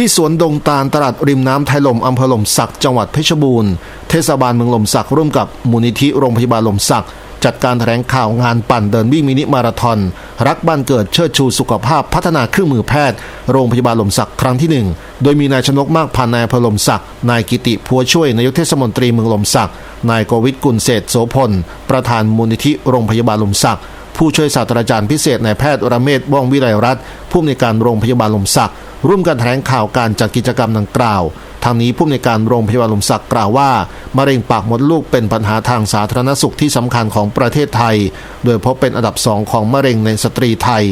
ที่สวนดงตาลตลาดริมน้ำไทยลมอำเภอหล่มสักจังหวัดเพชรบูรณ์เทศบาลเมืองหล่มสักร่วมกับมูลนิธิโรงพยาบาลหล่มสักจัดการแถลงข่าวงานปั่นเดินวิ่งมินิมาราธอนรักบ้านเกิดเชิดชูสุขภาพพัฒนาเครื่องมือแพทย์ โรงพยาบาลหล่มสักครั้งที่หนึ่งโดยมีนายชนกมากพันนายอำเภอหล่มสักนายกิติพัวช่วยนายกเทศมนตรีเมืองหล่มสักนายโกวิทกุลเศษโสพลประธานมูลนิธิโรงพยาบาลหล่มสัก ผู้ช่วยศาสตราจารย์พิเศษนายแพทย์ระเมศว่องวิไลรัตน์ผู้อำนวยการโรงพยาบาลลมศักร่วมกันแถลงข่าวการจัดกิจกรรมดังกล่าว ทางนี้ผู้อำนการโรงพยาบาลหลมสักดิ์กล่าวว่า มะเร็งปากมดลูกเป็นปัญหาทางสาธารณสุขที่สำคัญของประเทศไทย โดยพบเป็นอันดับสองของมะเร็งในสตรีไทย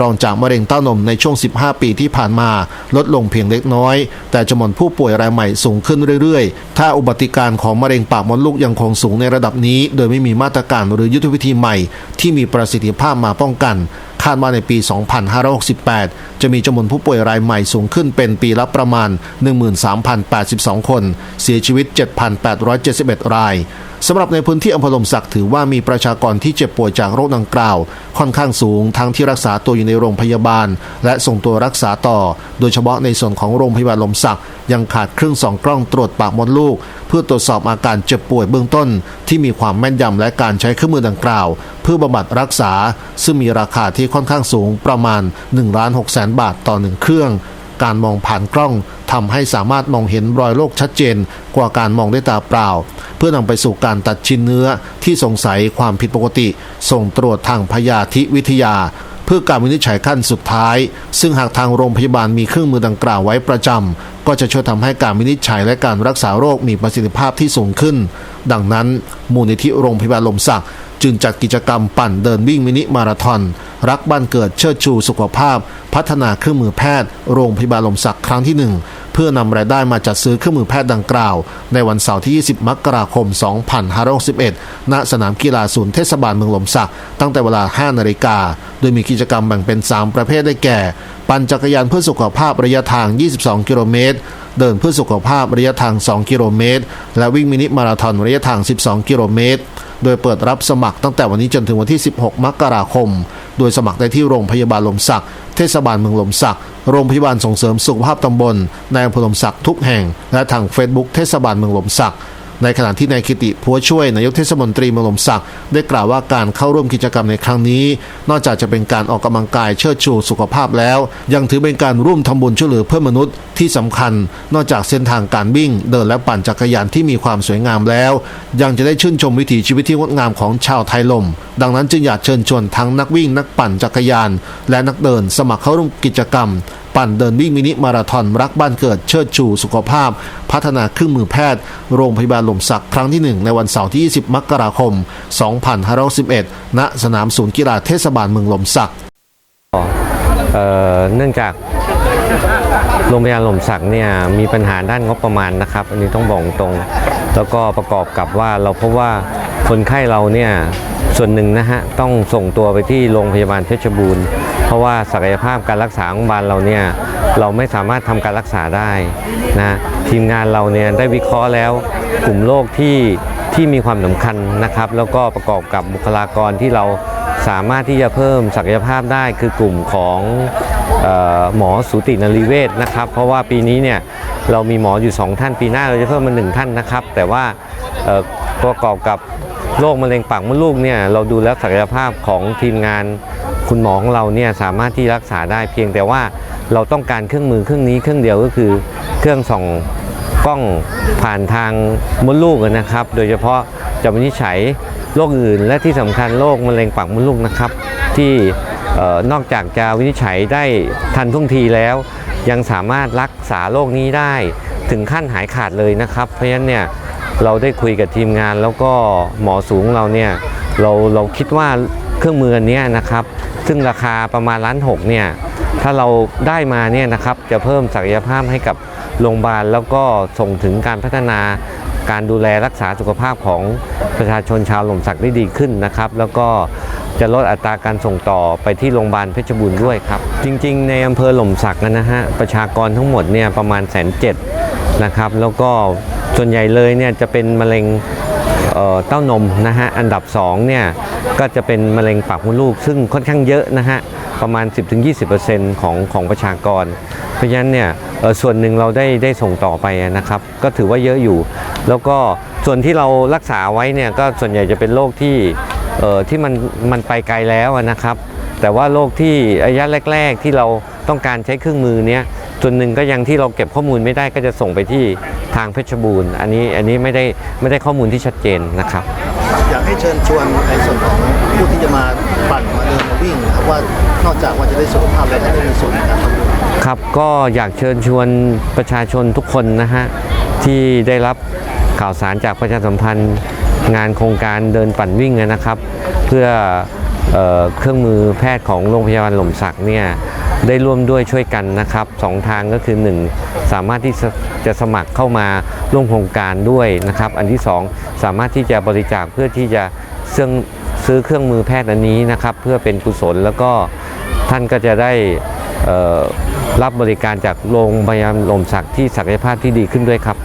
รองจากมะเร็งเต้านมในช่วง 15 ปีที่ผ่านมา ลดลงเพียงเล็กน้อย แต่จำนวนผู้ป่วยรายใหม่สูงขึ้นเรื่อยๆ ถ้าอุบัติการของมะเร็งปากมดลูกยังคงสูงในระดับนี้ โดยไม่มีมาตรการหรือยุทธวิธีใหม่ ที่มีประสิทธิภาพมาป้องกัน คาดว่าในปี 2568 จะมีจำนวนผู้ป่วยรายใหม่สูงขึ้นเป็นปีละประมาณ 13,082 คน เสียชีวิต 7,871 ราย สำหรับในพื้นที่อำเภอลมสักถือว่ามีประชากรที่เจ็บป่วยจากโรคดังกล่าว ค่อนข้างสูงทั้งที่รักษาตัวอยู่ในโรงพยาบาล และส่งตัวรักษาต่อ โดยเฉพาะในส่วนของโรงพยาบาลลมสักยังขาดเครื่องสองกล้องตรวจปากมดลูก เพื่อตรวจสอบอาการเจ็บป่วยเบื้องต้น ที่มีความแม่นยำและการใช้เครื่องมือดังกล่าว เพื่อบำบัดรักษา ซึ่งมีราคาที่ค่อนข้างสูงประมาณ1ล้าน6แสนบาทต่อหนึ่งเครื่อง การมองผ่านกล้อง ทำให้สามารถมองเห็นรอยโรคชัดเจนกว่าการมองด้วยตาเปล่า เพื่อนำไปสู่การตัดชิ้นเนื้อที่สงสัยความผิดปกติ ส่งตรวจทางพยาธิวิทยา เพื่อการวินิจฉัยขั้นสุดท้าย ซึ่งหากทางโรงพยาบาลมีเครื่องมือดังกล่าวไว้ประจำก็จะช่วยทำให้การวินิจฉัยและการรักษาโรคมีประสิทธิภาพที่สูงขึ้น ดังนั้น มูลนิธิโรงพยาบาลลมสักจึงจัดกิจกรรมปั่นเดินวิ่งมินิมาราธอนรักบ้านเกิดเชิดชูสุขภาพ พัฒนาเครื่องมือแพทย์ โรงพยาบาลลมสักครั้งที่หนึ่ง เพื่อนำรายได้มาจัดซื้อเครื่องมือแพทย์ดังกล่าว ในวันเสาร์ที่ 20 มกราคม 2561ณ สนามกีฬาศูนย์เทศบาลเมืองหลมสัก ตั้งแต่เวลา 5 นาฬิกา โดยมีกิจกรรมแบ่งเป็น 3 ประเภทได้แก่ ปั่นจักรยานเพื่อสุขภาพระยะทาง 22 กิโลเมตรเดินเพื่อสุขภาพระยะทาง 2 กิโลเมตร และวิ่งมินิมาราธอนระยะทาง 12 กิโลเมตร โดยเปิดรับสมัครตั้งแต่วันนี้จนถึงวันที่ 16 มกราคม โดยสมัครได้ที่โรงพยาบาลลมสัก เทศบาลเมืองลมสัก โรงพยาบาลส่งเสริมสุขภาพตำบล ในอำเภอลมสักทุกแห่ง และทาง Facebook เทศบาลเมืองลมสัก ในขณะที่นายคิติพัวช่วยนายกเทศมนตรีเมืองลมสักได้กล่าวว่าการเข้าร่วมกิจกรรมในครั้งนี้ นอกจากจะเป็นการออกกำลังกายเชิดชูสุขภาพแล้ว ยังถือเป็นการร่วมทำบุญช่วยเหลือเพื่อนมนุษย์ที่สำคัญ นอกจากเส้นทางการวิ่ง เดินและปั่นจักรยานที่มีความสวยงามแล้ว ยังจะได้ชื่นชมวิถีชีวิตที่งดงามของชาวไทยลม ดังนั้นจึงอยากเชิญชวนทั้งนักวิ่งนักปั่นจักรยาน และนักเดินสมัครเข้าร่วมกิจกรรม ปั่นเดินวิ่งมินิมาราธอนรักบ้านเกิดเชิดชูสุขภาพ พัฒนาเครื่องมือแพทย์ โรงพยาบาลหล่มสักครั้งที่ 1 ในวันเสาร์ที่ 20 มกราคม 2511ณสนามศูนย์กีฬาเทศบาลเมืองหล่มสักเอ่อเนื่องจากโรงพยาบาลหล่มสักเนี่ยมีปัญหาด้านงบประมาณนะครับ อันนี้ต้องบอกตรง แล้วก็ประกอบกับว่าเราพบว่า คนไข้เราเนี่ยส่วนหนึ่งนะฮะต้องส่งตัวไปที่โรงพยาบาลเพชรบูรณ์เพราะว่าศักยภาพการรักษาของโรงพยาบาลเราเนี่ยเราไม่สามารถทำการรักษาได้นะทีมงานเราเนี่ยได้วิเคราะห์แล้วกลุ่มโรคที่ที่มีความสำคัญนะครับ แล้วก็ประกอบกับบุคลากรที่เราสามารถที่จะเพิ่มศักยภาพได้คือกลุ่มของออหมอสูตินรีเวชนะครับ เพราะว่าปีนี้เนี่ยเรามีหมออยู่ 2 ท่านปีหน้าเราจะเพิ่มมา 1 ท่านนะครับ แต่ว่าประกอบกับ โรคมะเร็งปากมดลูกเนี่ยเราดูแลศักยภาพของทีมงานคุณหมอของเราเนี่ยสามารถที่รักษาได้เพียงแต่ว่าเราต้องการเครื่องมือเครื่องนี้เครื่องเดียวก็คือเครื่องส่องกล้องผ่านทางมดลูกนะครับ โดยเฉพาะจะวินิจฉัยโรคอื่น และที่สำคัญโรคมะเร็งปากมดลูกนะครับ ที่นอกจากจะวินิจฉัยได้ทันท่วงทีแล้ว ยังสามารถรักษาโรคนี้ได้ถึงขั้นหายขาดเลยนะครับ เพราะฉะนั้นเนี่ย เราได้คุยกับทีมงานแล้วก็หมอสูงเราเนี่ยเราเราคิดว่าเครื่องมืออันนี้นะครับ ซึ่งราคาประมาณล้านหกเนี่ยถ้าเราได้มาเนี่ยนะครับจะเพิ่มศักยภาพให้กับโรงพยาบาลแล้วก็ส่งถึงการพัฒนาการดูแลรักษาสุขภาพของประชาชนชาวหล่มสักได้ดีขึ้นนะครับ แล้วก็จะลดอัตราการส่งต่อไปที่โรงพยาบาลเพชรบูรณ์ด้วยครับ จริง ๆ ในอำเภอหล่มสักนะฮะประชากรทั้งหมดเนี่ยประมาณแสนเจ็ดนะครับ แล้วก็ ส่วนใหญ่เลยเนี่ยจะเป็นมะเร็งเต้านมนะฮะอันดับ2เนี่ยก็จะเป็นมะเร็งปากมดลูก ซึ่งค่อนข้างเยอะนะฮะประมาณ 10-20%ของของประชากร เพราะฉะนั้นเนี่ยส่วนหนึ่งเราได้ได้ส่งต่อไปนะครับ ก็ถือว่าเยอะอยู่ แล้วก็ส่วนที่เรารักษาไว้เนี่ยก็ส่วนใหญ่จะเป็นโรคที่เอ่อที่มันมันไปไกลแล้วนะครับ แต่ว่าโรคที่ระยะแรก ๆ ที่เราต้องการใช้เครื่องมือเนี้ย ส่วนหนึ่งก็ยังที่เราเก็บข้อมูลไม่ได้ก็จะส่งไปที่ทางเพชรบูรณ์ อันนี้อันนี้ไม่ได้ไม่ได้ข้อมูลที่ชัดเจนนะครับ อยากให้เชิญชวนในส่วนของผู้ที่จะมาปั่นมาเดินมาวิ่งนะครับว่านอกจากว่าจะได้สุขภาพแล้วก็ได้มีส่วนในการทำบุญครับก็อยากเชิญชวนประชาชนทุกคนนะฮะที่ได้รับข่าวสารจากประชาสัมพันธ์งานโครงการเดินปั่นวิ่งนะครับ เพื่อ เเครื่องมือแพทย์ของโรงพยาบาลหล่มสักเนี่ยได้ร่วมด้วยช่วยกันนะครับสองทางก็คือ 1 สามารถที่จะสมัครเข้ามาร่วมโครงการด้วยนะครับ อันที่ 2 สามารถที่จะบริจาคเพื่อที่จะเสื่องซื้อเครื่องมือแพทย์อันนี้นะครับ เพื่อเป็นกุศลแล้วก็ท่านก็จะได้รับบริการจากโรงพยาบาลหล่มศักที่ศักยภาพที่ดีขึ้นด้วยครับ